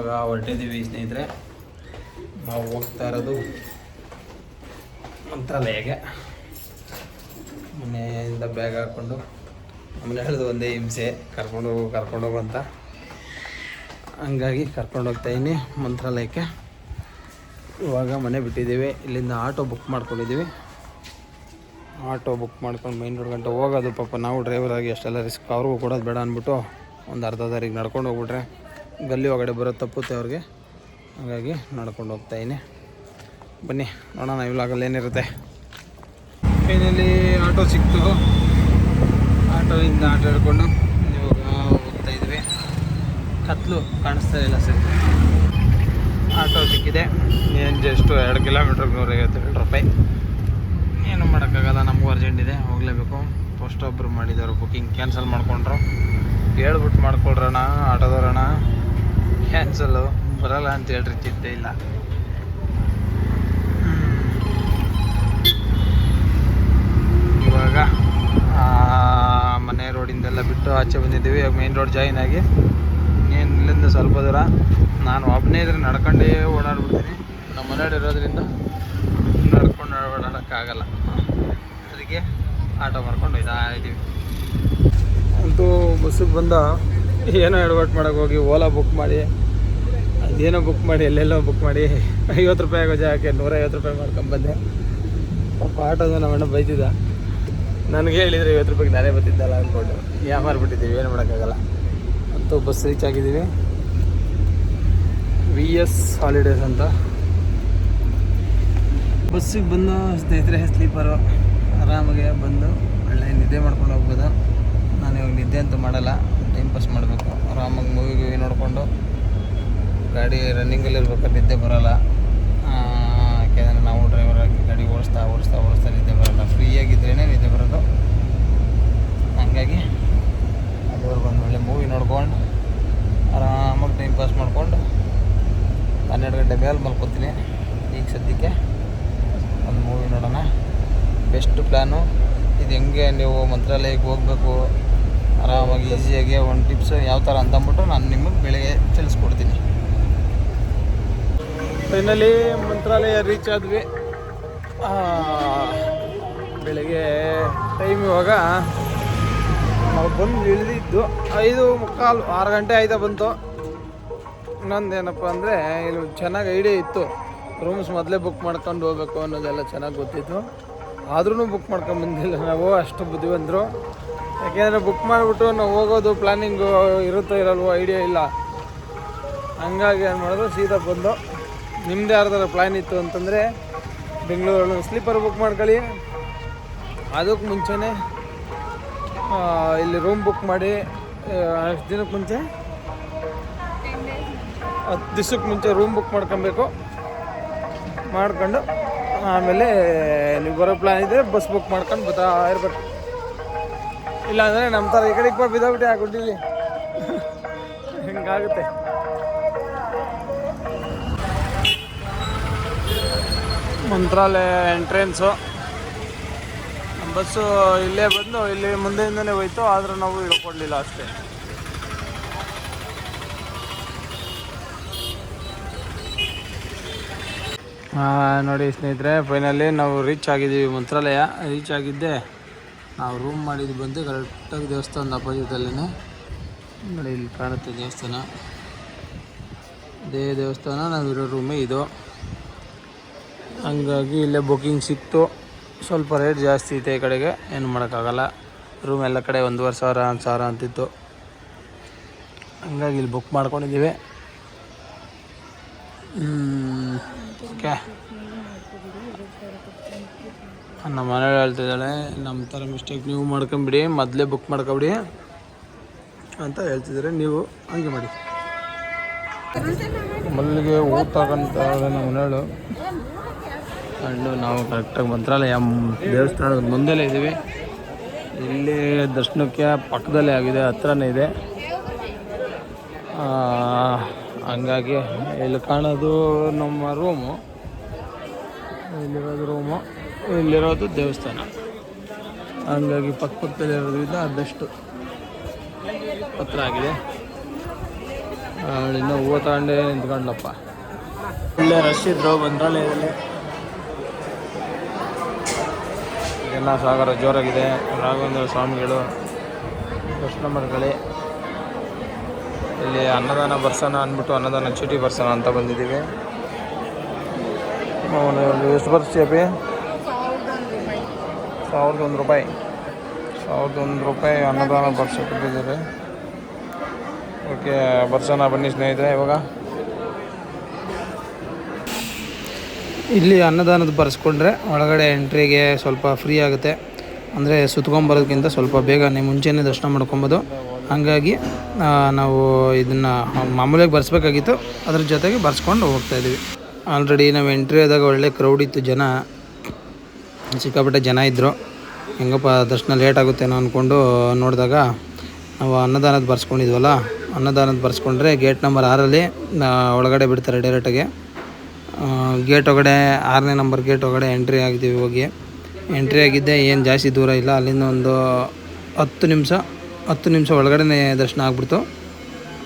ಇವಾಗ ಹೊರಟಿದ್ದೀವಿ ಸ್ನೇಹಿತರೆ. ನಾವು ಹೋಗ್ತಾ ಇರೋದು ಮಂತ್ರಾಲಯಗೆ ಮನೆಯಿಂದ ಬ್ಯಾಗ್ ಹಾಕ್ಕೊಂಡು ಆಮೇಲೆ ಹೇಳಿದ ಒಂದೇ ಹಿಂಸೆ, ಕರ್ಕೊಂಡು ಹೋಗು, ಕರ್ಕೊಂಡು ಅಂತ. ಹಂಗಾಗಿ ಕರ್ಕೊಂಡು ಇದ್ದೀನಿ ಮಂತ್ರಾಲಯಕ್ಕೆ. ಇವಾಗ ಮನೆ ಬಿಟ್ಟಿದ್ದೀವಿ. ಇಲ್ಲಿಂದ ಆಟೋ ಬುಕ್ ಮಾಡ್ಕೊಂಡಿದ್ದೀವಿ. ಆಟೋ ಬುಕ್ ಮಾಡ್ಕೊಂಡು ಮೈನ್ ರೋಡ್ ಗಂಟೆ ಹೋಗೋದು ಪಾಪ. ನಾವು ಡ್ರೈವರ್ ಆಗಿ ಅಷ್ಟೆಲ್ಲ ರಿಸ್ಕ್ ಅವ್ರಿಗೂ ಕೊಡೋದು ಬೇಡ ಅಂದ್ಬಿಟ್ಟು ಒಂದು ಅರ್ಧ ದಾರಿಗೆ ನಡ್ಕೊಂಡು ಹೋಗ್ಬಿಟ್ರೆ. ಗಲ್ಲಿ ಒಳಗಡೆ ಬರೋ ತಪ್ಪುತ್ತೆ ಅವ್ರಿಗೆ ಹಾಗಾಗಿ ನಡ್ಕೊಂಡು ಹೋಗ್ತಾಯಿನಿ ಬನ್ನಿ ನೋಡೋಣ ಇವಾಗಲ್ಲಿ ಏನಿರುತ್ತೆ. ಫೈನಲಿ ಆಟೋ ಸಿಕ್ತು. ಆಟೋಯಿಂದ ಆಟ ಹಿಡ್ಕೊಂಡು ಇವಾಗ ಹೋಗ್ತಾ ಇದ್ವಿ. ಕತ್ಲು ಕಾಣಿಸ್ತಾ ಇಲ್ಲ ಸರ್. ಆಟೋ ಸಿಕ್ಕಿದೆ. ಏನು ಜಸ್ಟು ಎರಡು ಕಿಲೋಮೀಟ್ರಿಗೆ ಎರಡು ರೂಪಾಯಿ. ಏನು ಮಾಡೋಕ್ಕಾಗಲ್ಲ ನಮಗೂ ಅರ್ಜೆಂಟ್ ಇದೆ. ಹೋಗಲೇಬೇಕು. ಪೋಸ್ಟ್ ಒಬ್ಬರು ಮಾಡಿದವರು ಬುಕ್ಕಿಂಗ್ ಕ್ಯಾನ್ಸಲ್ ಮಾಡಿಕೊಂಡ್ರು. ಹೇಳ್ಬಿಟ್ಟು ಮಾಡ್ಕೊಳ್ರಣ ಆಟೋದವ್ರಣ ಕ್ಯಾನ್ಸಲ್ಲು ಬರಲ್ಲ ಅಂತ ಹೇಳ್ರಿ ಚಿಂತೆ ಇಲ್ಲ. ಇವಾಗ ಮನೆ ರೋಡಿಂದೆಲ್ಲ ಬಿಟ್ಟು ಆಚೆ ಬಂದಿದ್ದೀವಿ. ಇವಾಗ ಮೇನ್ ರೋಡ್ ಜಾಯಿನ್ ಆಗಿ ಏನು ಇಲ್ಲಿಂದ ಸ್ವಲ್ಪ ದೂರ, ನಾನು ಒಬ್ಬನೇ ಇದ್ರೆ ನಡ್ಕೊಂಡೇ ಓಡಾಡ್ಬಿಡ್ತೀನಿ. ನಮ್ಮ ಮನೆಯವ್ರು ಇರೋದ್ರಿಂದ ನಡ್ಕೊಂಡು ಓಡಾಡೋಕ್ಕಾಗಲ್ಲ ಅದಕ್ಕೆ ಆಟೋ ಮಾಡ್ಕೊಂಡು ಇದ್ದೀವಿ ಅಂತೂ ಬಸ್ಸಿಗೆ ಬಂದ ಏನೋ ಎಡವಟ್ಟು ಮಾಡೋಕೆ ಹೋಗಿ, ಓಲಾ ಬುಕ್ ಮಾಡಿ, ಅದೇನೋ ಬುಕ್ ಮಾಡಿ, ಎಲ್ಲೆಲ್ಲೋ ಬುಕ್ ಮಾಡಿ, ಐವತ್ತು ರೂಪಾಯಿ ಆಗೋ ಜಾಗಕ್ಕೆ ನೂರೈವತ್ತು ರೂಪಾಯಿ ಮಾಡ್ಕೊಂಬಂದೆ ಪಾಪ ಆಟೋದ ನಮ್ಮ ಅಣ್ಣ ಬೈತಿದ್ದ. ನನಗೆ ಹೇಳಿದರೆ ಐವತ್ತು ರೂಪಾಯಿಗೆ ನಾನೇ ಬರ್ತಿದ್ದಲ್ಲ ಅಂದ್ಕೊಂಡು ಯಾಮಾರ್ಬಿಟ್ಟಿದ್ದೀವಿ ಏನು ಮಾಡೋಕ್ಕಾಗಲ್ಲ. ಅಂತೂ ಬಸ್ ರೀಚ್ ಆಗಿದ್ದೀವಿ. ವಿ ಎಸ್ ಹಾಲಿಡೇಸ್ ಅಂತ. ಬಸ್ಸಿಗೆ ಬಂದು ಸ್ನೇಹಿತರೆ ಸ್ಲೀಪರು ಆರಾಮಾಗೆ ಬಂದು ಒಳ್ಳೆ ನಿದ್ದೆ ಮಾಡ್ಕೊಂಡು ಹೋಗ್ಬೋದು? ನಾನು ಇವಾಗ ನಿದ್ದೆ ಅಂತೂ ಮಾಡಲ್ಲ. ಟೈಮ್ ಪಾಸ್ ಮಾಡಬೇಕು. ಆರಾಮಾಗಿ ಮೂವಿ ಗೂವಿ ನೋಡಿಕೊಂಡು ಗಾಡಿ ರನ್ನಿಂಗಲ್ಲಿ ಇರ್ಬೇಕಾದ್ರೆ ನಿದ್ದೆ ಬರೋಲ್ಲ. ಯಾಕೆಂದರೆ ನಾವು ಡ್ರೈವರ್ ಆಗಿ ಗಾಡಿ ಓಡಿಸ್ತಾ ಓಡಿಸ್ತಾ ಓಡಿಸ್ತಾ ನಿದ್ದೆ ಬರೋಲ್ಲ. ಫ್ರೀಯಾಗಿದ್ರೇ ನಿದ್ದೆ ಬರೋದು. ಹಂಗಾಗಿ ಅಲ್ಲಿವರೆಗೆ ಒಂದು ಒಳ್ಳೆ ಮೂವಿ ನೋಡ್ಕೊಂಡು ಆರಾಮಾಗಿ ಟೈಮ್ ಪಾಸ್ ಮಾಡಿಕೊಂಡು ಹನ್ನೆರಡು ಗಂಟೆ ಮೇಲೆ ಮಲ್ಕೊತೀನಿ. ಈಗ ಸದ್ಯಕ್ಕೆ ಒಂದು ಮೂವಿ ನೋಡೋಣ. ಬೆಸ್ಟ್ ಪ್ಲ್ಯಾನು ಇದು ಹೆಂಗೆ ನೀವು ಮಂತ್ರಾಲಯಕ್ಕೆ ಹೋಗಬೇಕು ಆರಾಮಾಗಿ ಈಸಿಯಾಗಿ ಒಂದು ಟಿಪ್ಸ್ ಯಾವ ಥರ ಅಂತ ಅಂದ್ಬಿಟ್ಟು ನಾನು ನಿಮಗೆ ಬೆಳಗ್ಗೆ ತಿಳಿಸ್ಕೊಡ್ತೀನಿ. ಫೈನಲಿ ಮಂತ್ರಾಲಯ ರೀಚ್ ಆದ್ವಿ. ಬೆಳಿಗ್ಗೆ ಟೈಮ್ ಇವಾಗ ನಾವು ಬಂದು ಇಳಿದಿದ್ದು ಐದು ಮುಕ್ಕಾಲು, ಆರು ಗಂಟೆ ಆಯ್ತಾ ಬಂತು. ಇನ್ನೊಂದೇನಪ್ಪ ಅಂದರೆ, ಇಲ್ಲಿ ಚೆನ್ನಾಗಿ ಐಡಿಯಾ ಇತ್ತು. ರೂಮ್ಸ್ ಮೊದಲೇ ಬುಕ್ ಮಾಡ್ಕೊಂಡು ಹೋಗ್ಬೇಕು ಅನ್ನೋದೆಲ್ಲ ಚೆನ್ನಾಗಿ ಗೊತ್ತಿತ್ತು. ಆದ್ರೂ ಬುಕ್ ಮಾಡ್ಕೊಂಡು ಬಂದಿಲ್ಲ ನಾವು, ಅಷ್ಟು ಬುದ್ಧಿವಂತರು. ಯಾಕೆಂದರೆ ಬುಕ್ ಮಾಡಿಬಿಟ್ಟು ನಾವು ಹೋಗೋದು ಪ್ಲ್ಯಾನಿಂಗು ಇರುತ್ತೋ ಇರಲ್ವೋ ಐಡಿಯಾ ಇಲ್ಲ. ಹಂಗಾಗಿ ಏನು ಮಾಡಿದ್ರು, ಸೀದಾ ಬಂದು ನಿಮ್ಮದೇ ಯಾರ್ದಾರ ಪ್ಲ್ಯಾನ್ ಇತ್ತು ಅಂತಂದರೆ ಬೆಂಗಳೂರಲ್ಲಿ ಸ್ಲೀಪರ್ ಬುಕ್ ಮಾಡ್ಕೊಳ್ಳಿ. ಅದಕ್ಕೆ ಮುಂಚೆನೇ ಇಲ್ಲಿ ರೂಮ್ ಬುಕ್ ಮಾಡಿ ಅಷ್ಟು ದಿನಕ್ಕೆ ಮುಂಚೆ ಹತ್ತು ದಿವ್ಸಕ್ಕೆ ಮುಂಚೆ ರೂಮ್ ಬುಕ್ ಮಾಡ್ಕೊಬೇಕು. ಮಾಡ್ಕೊಂಡು ಆಮೇಲೆ ನೀವು ಬರೋ ಪ್ಲ್ಯಾನ್ ಇದ್ದರೆ ಬಸ್ ಬುಕ್ ಮಾಡ್ಕೊಂಡು ಬರ್ತಾ ಇರ್ಬೇಕು. ಇಲ್ಲಾಂದರೆ ನಮ್ಮ ಥರ ಈ ಕಡೆಗೆ ಬಾ, ಬಿದ್ದೋಗ್ಬಿಟ್ಟು, ಆ ಗುಡ್ಡಿಲಿ. ಹಿಂಗಾಗುತ್ತೆ. ಮಂತ್ರಾಲಯ ಎಂಟ್ರೆನ್ಸು. ಬಸ್ಸು ಇಲ್ಲೇ ಬಂದು, ಇಲ್ಲಿ ಮುಂದೆಯಿಂದನೇ ಹೋಯ್ತು, ಆದರೂ ನಾವು ಇಳ್ಕೊಡ್ಲಿಲ್ಲ ಅಷ್ಟೇ. ನೋಡಿ ಸ್ನೇಹಿತರೆ, ಫೈನಲಿ ನಾವು ರೀಚ್ ಆಗಿದ್ದೀವಿ ಮಂತ್ರಾಲಯ. ರೀಚ್ ಆಗಿದ್ದೆ ನಾವು ರೂಮ್ ಮಾಡಿದ್ದು ಬಂದು ಕರೆಕ್ಟಾಗಿ ದೇವಸ್ಥಾನದ ಅಪೋಸಿಟಲ್ಲೇ ನೋಡಿ ಇಲ್ಲಿ ಕಾಣುತ್ತೆ ದೇವಸ್ಥಾನ. ಇದೇ ದೇವಸ್ಥಾನ ನಾವಿರೋ ರೂಮೇ ಇದು. ಹಂಗಾಗಿ ಇಲ್ಲೇ ಬುಕ್ಕಿಂಗ್ ಸಿಕ್ತು. ಸ್ವಲ್ಪ ರೇಟ್ ಜಾಸ್ತಿ ಐತೆ ಈ ಕಡೆಗೆ, ಏನು ಮಾಡೋಕ್ಕಾಗಲ್ಲ. ರೂಮ್ ಎಲ್ಲ ಕಡೆ ಒಂದೂವರೆ ಸಾವಿರ, ಹತ್ತು ಸಾವಿರ ಅಂತಿತ್ತು. ಹಂಗಾಗಿ ಇಲ್ಲಿ ಬುಕ್ ಮಾಡ್ಕೊಂಡಿದ್ದೀವಿ. ಓಕೆ. ನಮ್ಮ ಮನೇಲಿ ಹೇಳ್ತಿದ್ದಾಳೆ ನಮ್ಮ ಥರ ಮಿಸ್ಟೇಕ್ ನೀವು ಮಾಡ್ಕೊಂಬಿಡಿ, ಮೊದಲೇ ಬುಕ್ ಮಾಡ್ಕೊಬಿಡಿ ಅಂತ ಹೇಳ್ತಿದ್ದಾರೆ. ನೀವು ಹಂಗೆ ಮಾಡಿ. ಮಲ್ಲಿಗೆ ಊಟ ನಮ್ಮ ಮನೆಯಳು ಅಂಡು ನಾವು ಕರೆಕ್ಟಾಗಿ ಮಂತ್ರಾಲಯ ದೇವಸ್ಥಾನದ ಮುಂದೆಲೇ ಇದ್ದೀವಿ. ಇಲ್ಲಿ ದರ್ಶನಕ್ಕೆ ಪಕ್ಕದಲ್ಲೇ ಆಗಿದೆ, ಹತ್ರನೇ ಇದೆ. ಹಂಗಾಗಿ ಇಲ್ಲಿ ಕಾಣೋದು ನಮ್ಮ ರೂಮು ಇಲ್ಲಿರೋದು ರೂಮು, ಇಲ್ಲಿರೋದು ದೇವಸ್ಥಾನ. ಹಂಗಾಗಿ ಪಕ್ಕ ಪಕ್ಕದಲ್ಲಿ ಇರೋದ್ರಿಂದ ಅದಷ್ಟು ಹತ್ರ ಆಗಿದೆ. ಇನ್ನು ಹೂವು ತಗೊಂಡೆ ನಿಂತ್ಕೊಂಡಪ್ಪ ಒಳ್ಳೆ ರಶ್ ಇದ್ರು ಮಂತ್ರಾಲಯದಲ್ಲಿ ಎಲ್ಲ ಸಾಗರ ಜೋರಾಗಿದೆ. ರಾಘವೇಂದ್ರ ಸ್ವಾಮಿಗಳು ದರ್ಶನ ಮಾಡ್ಕೊಳ್ಳಿ. ಇಲ್ಲಿ ಅನ್ನದಾನ ಬರ್ಸೋಣ ಅಂದ್ಬಿಟ್ಟು ಅನ್ನದಾನ ಚೀಟಿ ಬರ್ಸೋಣ ಅಂತ ಬಂದಿದ್ದೀವಿ. ಎಷ್ಟು ಬರ್ಸ್ತೀಯಪ್ಪಿ ಸಾವಿರದ ಒಂದು ರೂಪಾಯಿ. ಸಾವಿರದ ಒಂದು ರೂಪಾಯಿ ಅನ್ನದಾನ ಬರ್ಸೋಕಿದ್ದಾರೆ ಓಕೆ ಬರ್ಸೋಣ ಬನ್ನಿ ಸ್ನೇಹಿತರೆ, ಇವಾಗ. ಇಲ್ಲಿ ಅನ್ನದಾನದ ಬರ್ಸ್ಕೊಂಡ್ರೆ ಒಳಗಡೆ ಎಂಟ್ರಿಗೆ ಸ್ವಲ್ಪ ಫ್ರೀ ಆಗುತ್ತೆ. ಅಂದರೆ ಸುತ್ಕೊಂಬರೋದಕ್ಕಿಂತ ಸ್ವಲ್ಪ ಬೇಗ ನೀವು ಮುಂಚೆನೇ ದರ್ಶನ ಮಾಡ್ಕೊಬೋದು. ಹಾಗಾಗಿ ನಾವು ಇದನ್ನು ಮಾಮೂಲಿಯಾಗಿ ಬರ್ಸ್ಬೇಕಾಗಿತ್ತು. ಅದ್ರ ಜೊತೆಗೆ ಬರ್ಸ್ಕೊಂಡು ಹೋಗ್ತಾ ಇದ್ದೀವಿ. ಆಲ್ರೆಡಿ ನಾವು ಎಂಟ್ರಿ ಆದಾಗ ಒಳ್ಳೆ ಕ್ರೌಡ್ ಇತ್ತು ಜನ. ಸಿಕ್ಕಾಪಟ್ಟೆ ಜನ ಇದ್ದರು ಹೆಂಗಪ್ಪ, ದರ್ಶನ ಲೇಟ್ ಆಗುತ್ತೇನೋ ಅಂದ್ಕೊಂಡು ನೋಡಿದಾಗ ನಾವು ಅನ್ನದಾನದ ಬರ್ಸ್ಕೊಂಡಿದ್ವಲ್ಲ, ಅನ್ನದಾನದ ಬರ್ಸ್ಕೊಂಡ್ರೆ ಗೇಟ್ ನಂಬರ್ ಆರಲ್ಲಿ ಒಳಗಡೆ ಬಿಡ್ತಾರೆ ಡೈರೆಕ್ಟಾಗಿ ಗೇಟ್ ಒಳಗಡೆ, ಆರನೇ ನಂಬರ್ ಗೇಟ್ ಒಳಗಡೆ ಎಂಟ್ರಿ ಆಗಿದ್ದೀವಿ ಹೋಗಿ. ಎಂಟ್ರಿ ಆಗಿದ್ದೆ ಏನು ಜಾಸ್ತಿ ದೂರ ಇಲ್ಲ, ಅಲ್ಲಿಂದ ಒಂದು ಹತ್ತು ನಿಮಿಷ ಹತ್ತು ನಿಮಿಷ ಒಳಗಡೆ ದರ್ಶನ ಆಗ್ಬಿಡ್ತು.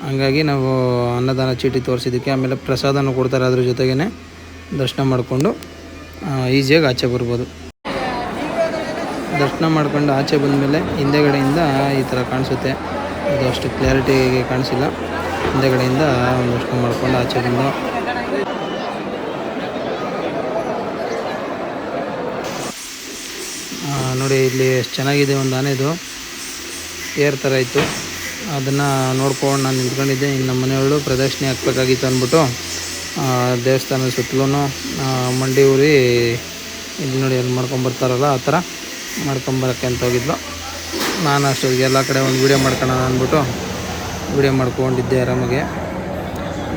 ಹಂಗಾಗಿ ನಾವು ಅನ್ನದಾನ ಚೀಟಿ ತೋರಿಸಿದ್ದಕ್ಕೆ ಆಮೇಲೆ ಪ್ರಸಾದನೂ ಕೊಡ್ತಾರೆ ಅದ್ರ ಜೊತೆಗೇ ದರ್ಶನ ಮಾಡಿಕೊಂಡು ಈಸಿಯಾಗಿ ಆಚೆ ಬರ್ಬೋದು. ದರ್ಶನ ಮಾಡ್ಕೊಂಡು ಆಚೆ ಬಂದಮೇಲೆ ಹಿಂದೆಗಡೆಯಿಂದ ಈ ಥರ ಕಾಣಿಸುತ್ತೆ. ಅದು ಅಷ್ಟು ಕ್ಲಾರಿಟಿಗೆ ಕಾಣಿಸಿಲ್ಲ. ಹಿಂದೆಗಡೆಯಿಂದ ದರ್ಶನ ಮಾಡಿಕೊಂಡು ಆಚೆ ಬಂದು. ನೋಡಿ, ಇಲ್ಲಿ ಎಷ್ಟು ಚೆನ್ನಾಗಿದೆ ಒಂದು ಆನೆದು ಏರ್ ಥರ ಇತ್ತು. ಅದನ್ನು ನೋಡ್ಕೊಂಡು ನಾನು ನಿಂತ್ಕೊಂಡಿದ್ದೆ. ಇನ್ನು ನಮ್ಮ ಮನೆಯವರು ಪ್ರದಕ್ಷಿಣೆ ಹಾಕ್ಬೇಕಾಗಿತ್ತು ಅಂದ್ಬಿಟ್ಟು ದೇವಸ್ಥಾನದ ಸುತ್ತಲೂ ಮಂಡಿ ಊರಿ ಇಲ್ಲಿ ನೋಡಿ ಎಲ್ಲಿ ಮಾಡ್ಕೊಂಬರ್ತಾರಲ್ಲ ಆ ಥರ ಮಾಡ್ಕೊಂಬರಕ್ಕೆ ಅಂತ ಹೋಗಿದ್ಲು. ನಾನು ಅಷ್ಟೊತ್ತಿಗೆ ಎಲ್ಲ ಕಡೆ ಒಂದು ವೀಡಿಯೋ ಮಾಡ್ಕೊಳ್ಳೋಣ ಅಂದ್ಬಿಟ್ಟು ವೀಡಿಯೋ ಮಾಡ್ಕೊಂಡಿದ್ದೆ ಆರಾಮಾಗೆ.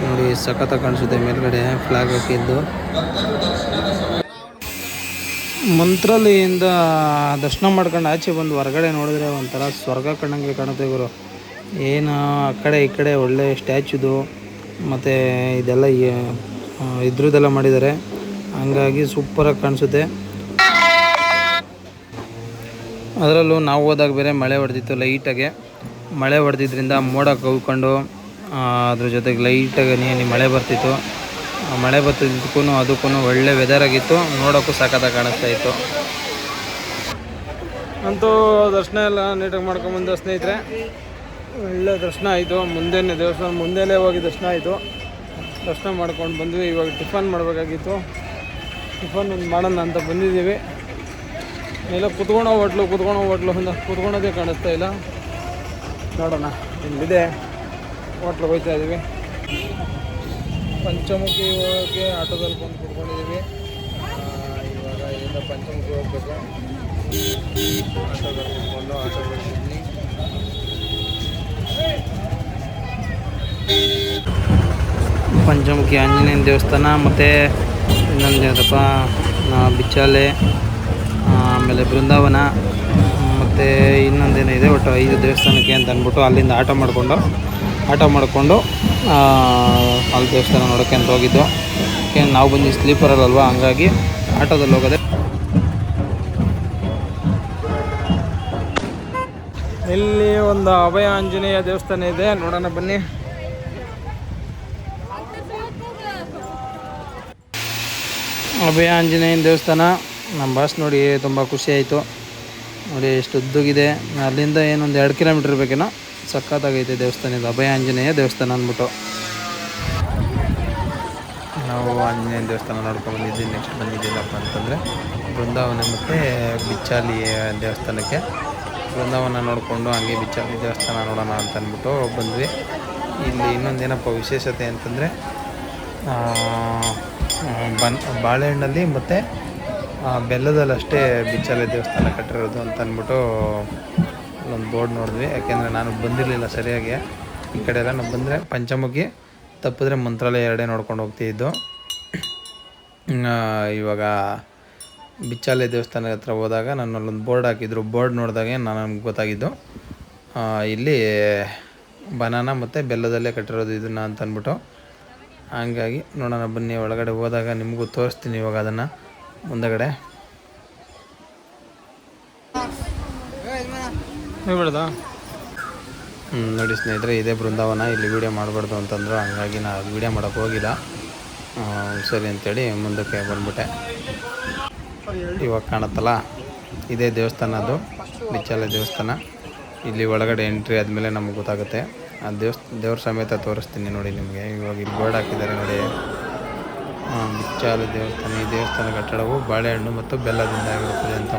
ನೋಡಿ ಸಖತ್ತ ಕಾಣಿಸುತ್ತೆ, ಮೇಲ್ಗಡೆ ಫ್ಲಾಗ್ ಹಾಕಿದ್ದು. ಮಂತ್ರಾಲಯದಿಂದ ದರ್ಶನ ಮಾಡ್ಕೊಂಡು ಆಚೆ ಬಂದು ಹೊರಗಡೆ ನೋಡಿದ್ರೆ ಒಂಥರ ಸ್ವರ್ಗ ಕಣ್ಣಂಗೆ ಕಾಣುತ್ತೆ ಗುರು. ಏನು, ಆ ಕಡೆ ಈ ಕಡೆ ಒಳ್ಳೆ ಸ್ಟ್ಯಾಚ್ಯುದು, ಮತ್ತು ಇದೆಲ್ಲ ಇದ್ರದ್ದೆಲ್ಲ ಮಾಡಿದ್ದಾರೆ. ಹಂಗಾಗಿ ಸೂಪರಾಗಿ ಕಾಣಿಸುತ್ತೆ. ಅದರಲ್ಲೂ ನಾವು ಹೋದಾಗ ಬೇರೆ ಮಳೆ ಹೊಡೆದಿತ್ತು ಲೈಟಾಗೆ. ಮಳೆ ಹೊಡೆದಿದ್ದರಿಂದ ಮೋಡ ಕವ್ಕೊಂಡು ಅದ್ರ ಜೊತೆಗೆ ಲೈಟಾಗಿ ನೀ ಮಳೆ ಬರ್ತಿತ್ತು. ಮಳೆ ಬರ್ತಿದ್ದಕ್ಕೂ ಅದಕ್ಕೂ ಒಳ್ಳೆ ವೆದರ್ ಆಗಿತ್ತು. ನೋಡೋಕ್ಕೂ ಸಖತ್ತಾಗಿ ಕಾಣಿಸ್ತಾ ಇತ್ತು. ಅಂತೂ ದರ್ಶನ ಎಲ್ಲ ನೀಟಾಗಿ ಮಾಡ್ಕೊಂಬಂದು ಸ್ನೇಹಿತರೆ. ಒಳ್ಳೆ ದರ್ಶನ ಆಯಿತು. ಮುಂದೆನೇ ದೇವಸ್ಥಾನ ಮುಂದೆನೇ ಹೋಗಿ ದರ್ಶನ ಆಯಿತು. ದರ್ಶನ ಮಾಡ್ಕೊಂಡು ಬಂದ್ವಿ. ಇವಾಗ ಟಿಫನ್ ಮಾಡಬೇಕಾಗಿತ್ತು. ಟಿಫನ್ ಒಂದು ಮಾಡೋಣ ಅಂತ ಬಂದಿದ್ದೀವಿ. ಎಲ್ಲ ಕುತ್ಕೊಳೋ ಹೋಟ್ಲು ಕುತ್ಕೊಳೋ ಹೋಟ್ಲು ಅಂತ ಕುತ್ಕೊಳೋದೇ ಕಾಣಿಸ್ತಾ ಇಲ್ಲ. ನೋಡೋಣ ಇಲ್ಲಿದೆ ಹೋಟ್ಲಿಗೆ ಹೋಗ್ತಾ ಇದ್ದೀವಿ ಪಂಚಮುಖಿ ಹೋಗೋಕ್ಕೆ ಆಟೋದಲ್ಲಿ ಬಂದು ಕುತ್ಕೊಂಡಿದ್ದೀವಿ ಇವಾಗ ಇಲ್ಲಿಂದ ಪಂಚಮುಖಿ ಹೋಗ್ಬೇಕು. ಆಟೋದಲ್ಲಿ ಕುತ್ಕೊಂಡು ಆಟೋದಲ್ಲಿ ಇದ್ದೀನಿ ಪಂಚಮುಖಿ ಆಂಜನೇಯನ ದೇವಸ್ಥಾನ, ಮತ್ತು ಇನ್ನೊಂದು ಯಾವುದಪ್ಪ ಬಿಚ್ಚಾಲೆ ಆಮೇಲೆ ಬೃಂದಾವನ, ಮತ್ತು ಇನ್ನೊಂದೇನಿದೆ ಒಟ್ಟು ಐದು ದೇವಸ್ಥಾನಕ್ಕೆ ಅಂತ ಅಂದ್ಬಿಟ್ಟು ಅಲ್ಲಿಂದ ಆಟೋ ಮಾಡಿಕೊಂಡು ಆಟೋ ಮಾಡಿಕೊಂಡು ಅಲ್ಲಿ ದೇವಸ್ಥಾನ ನೋಡೋಕ್ಕೆ ಅಂತ ಹೋಗಿದ್ದು. ಏನು, ನಾವು ಬಂದು ಸ್ಲೀಪರಲ್ಲಲ್ವ ಹಂಗಾಗಿ ಆಟೋದಲ್ಲಿ ಹೋಗೋದೆ. ಇಲ್ಲಿ ಒಂದು ಅಭಯ ಆಂಜನೇಯ ದೇವಸ್ಥಾನ ಇದೆ. ನೋಡೋಣ ಬನ್ನಿ. ಅಭಯ ಆಂಜನೇಯನ ದೇವಸ್ಥಾನ. ನಮ್ಮ ಬಸ್ ನೋಡಿ ತುಂಬ ಖುಷಿ ಆಯಿತು. ನೋಡಿ ಎಷ್ಟು ಉದ್ದಗಿದೆ. ಅಲ್ಲಿಂದ ಏನೊಂದು ಎರಡು ಕಿಲೋಮೀಟ್ರ್ ಇರಬೇಕೇನೋ. ಸಖತ್ತಾಗೈತೆ ದೇವಸ್ಥಾನ ಇದು ಅಭಯ ಆಂಜನೇಯ ದೇವಸ್ಥಾನ ಅಂದ್ಬಿಟ್ಟು. ನಾವು ಆಂಜನೇಯನ ದೇವಸ್ಥಾನ ನೋಡ್ಕೊಂಡು ಬಂದಿದ್ದೀವಿ. ನೆಕ್ಸ್ಟ್ ಬಂದಿದ್ದೀನಪ್ಪ ಅಂತಂದರೆ ಬೃಂದಾವನ ಮತ್ತು ಬಿಚ್ಚಾಲಿ ದೇವಸ್ಥಾನಕ್ಕೆ. ಬೃಂದಾವನ ನೋಡಿಕೊಂಡು ಹಂಗೆ ಬಿಚ್ಚಾಲಿ ದೇವಸ್ಥಾನ ನೋಡೋಣ ಅಂತ ಅಂದ್ಬಿಟ್ಟು ಬಂದ್ವಿ. ಇಲ್ಲಿ ಇನ್ನೊಂದೇನಪ್ಪ ವಿಶೇಷತೆ ಅಂತಂದರೆ ಬನ್, ಬಾಳೆಹಣ್ಣಲ್ಲಿ ಮತ್ತು ಬೆಲ್ಲದಲ್ಲಿ ಅಷ್ಟೇ ಬಿಚ್ಚಲೆ ದೇವಸ್ಥಾನ ಕಟ್ಟಿರೋದು ಅಂತ ಅಂದ್ಬಿಟ್ಟು ಅಲ್ಲೊಂದು ಬೋರ್ಡ್ ನೋಡಿದ್ವಿ. ಯಾಕೆಂದರೆ ನಾನು ಬಂದಿರಲಿಲ್ಲ ಸರಿಯಾಗಿ. ಈ ಕಡೆ ಎಲ್ಲ ನಾವು ಬಂದರೆ ಪಂಚಮುಖಿ, ತಪ್ಪಿದ್ರೆ ಮಂತ್ರಾಲಯ ಎರಡೇ ನೋಡ್ಕೊಂಡು ಹೋಗ್ತಿದ್ದು ಇವಾಗ ಬಿಚ್ಚಾಲೆ ದೇವಸ್ಥಾನ ಹತ್ರ ಹೋದಾಗ ನಾನು ಅಲ್ಲೊಂದು ಬೋರ್ಡ್ ಹಾಕಿದ್ರು. ಬೋರ್ಡ್ ನೋಡಿದಾಗೆ ನಾನು ನಮ್ಗೆ ಗೊತ್ತಾಗಿದ್ದು. ಇಲ್ಲಿ ಬನಾನ ಮತ್ತು ಬೆಲ್ಲದಲ್ಲೇ ಕಟ್ಟಿರೋದು ಇದನ್ನು ಅಂತ ಅಂದ್ಬಿಟ್ಟು ಹಂಗಾಗಿ ನೋಡೋಣ ಬನ್ನಿ ಒಳಗಡೆ ಹೋದಾಗ ನಿಮಗೂ ತೋರಿಸ್ತೀನಿ ಇವಾಗ ಅದನ್ನು. ಮುಂದಗಡೆ. ಹ್ಞೂ ನೋಡಿ ಸ್ನೇಹಿತರೆ ಇದೇ ಬೃಂದಾವನ ಇಲ್ಲಿ ವೀಡಿಯೋ ಮಾಡಬಾರ್ದು ಅಂತಂದ್ರು ಹಂಗಾಗಿ ನಾ ವೀಡಿಯೋ ಮಾಡೋಕೆ ಹೋಗಿಲ್ಲ. ಸರಿ ಅಂತೇಳಿ ಮುಂದಕ್ಕೆ ಬಂದ್ಬಿಟ್ಟೆ. ಇವಾಗ ಕಾಣುತ್ತಲ್ಲ ಇದೇ ದೇವಸ್ಥಾನ ಅದು ಬಿಚ್ಚಾಲ ದೇವಸ್ಥಾನ. ಇಲ್ಲಿ ಒಳಗಡೆ ಎಂಟ್ರಿ ಆದಮೇಲೆ ನಮಗೆ ಗೊತ್ತಾಗುತ್ತೆ. ಆ ದೇವಸ್, ದೇವ್ರ ಸಮೇತ ತೋರಿಸ್ತೀನಿ ನೋಡಿ ನಿಮಗೆ. ಇವಾಗ ಇಲ್ಲಿ ಬೋರ್ಡ್ ಹಾಕಿದ್ದಾರೆ ನೋಡಿ. ಬಿಚ್ಚಾಲು ದೇವಸ್ಥಾನ, ಈ ದೇವಸ್ಥಾನ ಕಟ್ಟಡವು ಬಾಳೆಹಣ್ಣು ಮತ್ತು ಬೆಲ್ಲದಿಂದ ಆಗಿರುತ್ತದೆ ಅಂತ.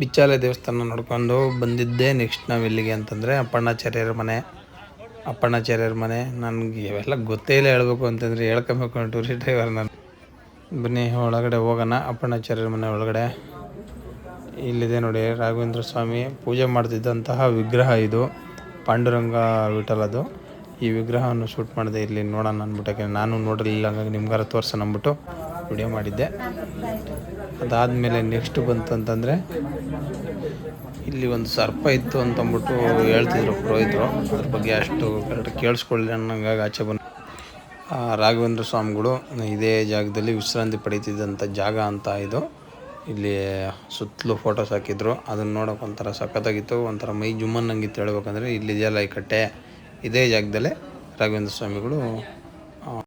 ಬಿಚ್ಚಾಲೆ ದೇವಸ್ಥಾನ ನೋಡ್ಕೊಂಡು ಬಂದಿದ್ದೆ ನೆಕ್ಸ್ಟ್ ನಾವು ಇಲ್ಲಿಗೆ ಅಂತಂದರೆ ಅಪ್ಪಣ್ಣಾಚಾರ್ಯರ ಮನೆ. ಅಪ್ಪಣ್ಣಾಚಾರ್ಯರ ಮನೆ. ನನಗೆ ಇವೆಲ್ಲ ಗೊತ್ತೇ ಇಲ್ಲ ಹೇಳಬೇಕು ಅಂತಂದರೆ ಹೇಳ್ಕೊಬೇಕು ಟೂರಿಸ್ಟ್ ಡ್ರೈವರ್ ನಾನು. ಬನ್ನಿ, ಒಳಗಡೆ ಹೋಗೋಣ. ಅಪ್ಪಣ್ಣಾಚಾರ್ಯರ ಮನೆ ಒಳಗಡೆ. ಇಲ್ಲಿದೆ ನೋಡಿ ರಾಘವೇಂದ್ರ ಸ್ವಾಮಿ. ಪೂಜೆ ಮಾಡ್ತಿದ್ದಂತಹ ವಿಗ್ರಹ ಇದು. ಪಾಂಡುರಂಗ ಅದು. ಈ ವಿಗ್ರಹವನ್ನು ಶೂಟ್ ಮಾಡಿದೆ ಇಲ್ಲಿ ನೋಡೋಣ ಅಂದ್ಬಿಟ್ಟು ನಾನು ನೋಡಲಿಲ್ಲ, ಹಂಗಾಗಿ ನಿಮ್ಗಾರ ತೋರ್ಸೋಣ ಅಂದ್ಬಿಟ್ಟು ವಿಡಿಯೋ ಮಾಡಿದ್ದೆ. ಅದಾದಮೇಲೆ ನೆಕ್ಸ್ಟ್ ಬಂತಂತಂದರೆ ಇಲ್ಲಿ ಒಂದು ಸರ್ಪ ಇತ್ತು ಅಂತಂದ್ಬಿಟ್ಟು ಹೇಳ್ತಿದ್ರು ಪುರೋಹಿತರು. ಅದ್ರ ಬಗ್ಗೆ ಅಷ್ಟು ಕರೆಕ್ಟ್ ಕೇಳಿಸ್ಕೊಳ್ಳಿ ಅನ್ನಂಗಾಗಿ ಆಚೆ ಬಂದು. ರಾಘವೇಂದ್ರ ಸ್ವಾಮಿಗಳು ಇದೇ ಜಾಗದಲ್ಲಿ ವಿಶ್ರಾಂತಿ ಪಡೀತಿದ್ದಂಥ ಜಾಗ ಅಂತ ಇದು. ಇಲ್ಲಿ ಸುತ್ತಲೂ ಫೋಟೋಸ್ ಹಾಕಿದ್ರು. ಅದನ್ನ ನೋಡೋಕೆ ಒಂಥರ ಸಖತ್ತಾಗಿತ್ತು, ಒಂಥರ ಮೈ ಜುಮ್ಮನ್ನಂಗಿತ್ತು ಹೇಳ್ಬೇಕಂದ್ರೆ. ಇಲ್ಲಿದೆಯಲ್ಲ ಈ ಕಟ್ಟೆ. ಇದೇ ಜಾಗದಲ್ಲೇ ರಾಘವೇಂದ್ರ ಸ್ವಾಮಿಗಳು